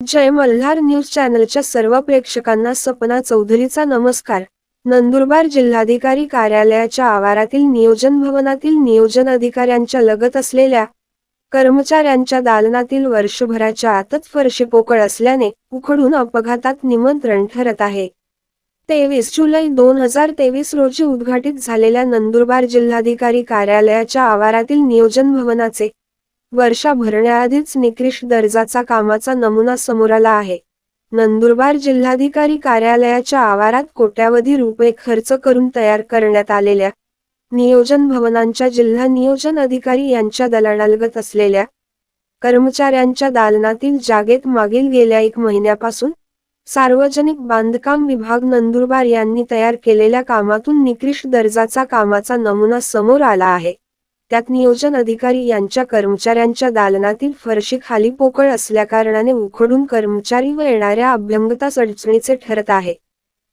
जय Malhar news चॅनलच्या सर्व प्रेक्षकांना सपना चौधरीचा नमस्कार. नंदुरबार जिल्हाधिकारी कार्यालयाच्या आवारातील नियोजन भवनातील नियोजन अधिकाऱ्यांच्या लगत असलेल्या कर्मचाऱ्यांच्या दालनातील वर्षभराच्या आतच फरशी पोकळ असल्याने उखडून अपघातात निमंत्रण ठरत आहे. तेवीस जुलै दोन हजार तेवीस रोजी उद्घाटित झालेल्या नंदुरबार जिल्हाधिकारी कार्यालयाच्या आवारातील नियोजन भवनाचे वर्षा भरण्याआधीच निकृष्ट दर्जाचा कामाचा नमुना समोर आला आहे. नंदुरबार जिल्हाधिकारी कार्यालयाच्या आवारात कोट्यावधी रुपये खर्च करून तयार करण्यात आलेल्या नियोजन भवनांच्या जिल्हा नियोजन अधिकारी यांच्या दलालालगत असलेल्या कर्मचाऱ्यांच्या दालनातील जागेत मागील गेल्या एक महिन्यापासून सार्वजनिक बांधकाम विभाग नंदुरबार यांनी तयार केलेल्या कामातून निकृष्ट दर्जाचा कामाचा नमुना समोर आला आहे. त्यात नियोजन अधिकारी यांच्या कर्मचाऱ्यांच्या दालनातील फरशी खाली पोकळ असल्याकारणाने उखडून कर्मचारी व येणाऱ्या अभ्यंगतास अडचणीचे ठरत आहे.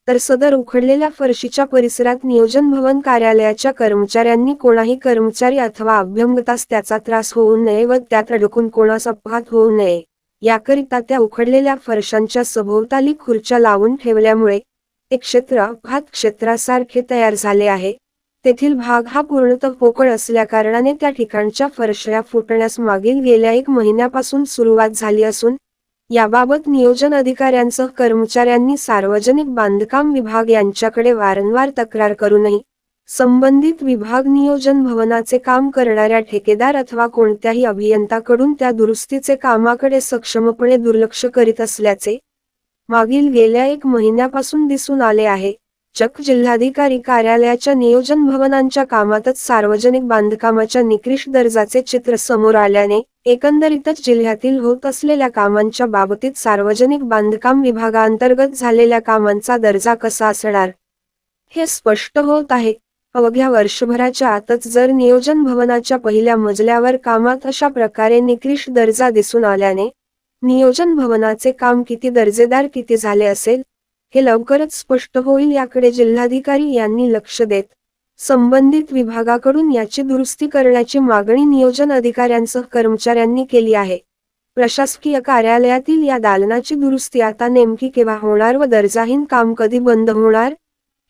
तर सदर उखडलेल्या फरशीच्या परिसरात नियोजन भवन कार्यालयाच्या कर्मचाऱ्यांनी कोणाही कर्मचारी अथवा अभ्यंगतास त्याचा त्रास होऊ नये व त्यात अडकून कोणास अपघात होऊ नये. याकरिता त्या उखडलेल्या फरशांच्या सभोवताली खुर्च्या लावून ठेवल्यामुळे ते क्षेत्र भात क्षेत्रासारखे तयार झाले आहे. तेथील भाग हा पूर्णतः पोकळ असल्याकारणाने त्या ठिकाणच्या फरशया फुटण्यास मागील गेल्या एक महिन्यापासून सुरुवात झाली असून याबाबत नियोजन अधिकाऱ्यांसह कर्मचाऱ्यांनी सार्वजनिक बांधकाम विभाग यांच्याकडे वारंवार तक्रार करूनही संबंधित विभाग नियोजन भवनाचे काम करणाऱ्या ठेकेदार अथवा कोणत्याही अभियंताकडून त्या दुरुस्तीचे कामाकडे सक्षमपणे दुर्लक्ष करीत असल्याचे मागील गेल्या एक महिन्यापासून दिसून आले आहे. चक जिल्हाधिकारी कार्यालयाच्या नियोजन भवनांच्या कामातच सार्वजनिक बांधकामाच्या निकृष्ट दर्जाचे चित्र समोर आल्याने एकंदरीतच जिल्ह्यातील होत असलेल्या कामांच्या बाबतीत सार्वजनिक बांधकाम विभागांतर्गत झालेल्या कामांचा दर्जा कसा असणार? हे स्पष्ट होत आहे. अवघ्या वर्षभराच्या आतच जर नियोजन भवनाच्या पहिल्या मजल्यावर कामात अशा प्रकारे निकृष्ट दर्जा दिसून आल्याने नियोजन भवनाचे काम किती दर्जेदार किती झाले असेल हे लवकरच स्पष्ट होईल याकडे जिल्हाधिकारी यांनी लक्ष देत संबंधित विभागाकडून याची दुरुस्ती करण्याची मागणी नियोजन अधिकाऱ्यांसह कर्मचाऱ्यांनी केली आहे. प्रशासकीय कार्यालयातील या दालनाची दुरुस्ती आता नेमकी केव्हा होणार व दर्जाहीन काम कधी बंद होणार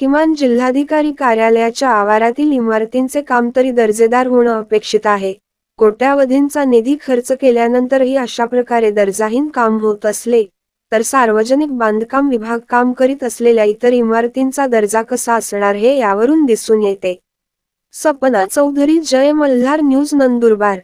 किमान जिल्हाधिकारी कार्यालयाच्या आवारातील इमारतींचे काम तरी दर्जेदार होणं अपेक्षित आहे. कोट्यावधींचा निधी खर्च केल्यानंतरही अशा प्रकारे दर्जाहीन काम होत असले तर सार्वजनिक बांधकाम विभाग काम करीत असलेल्या इतर इमारतींचा दर्जा कसा असणार हे यावरून दिसून येते. सपना चौधरी जय मल्हार न्यूज नंदुरबार.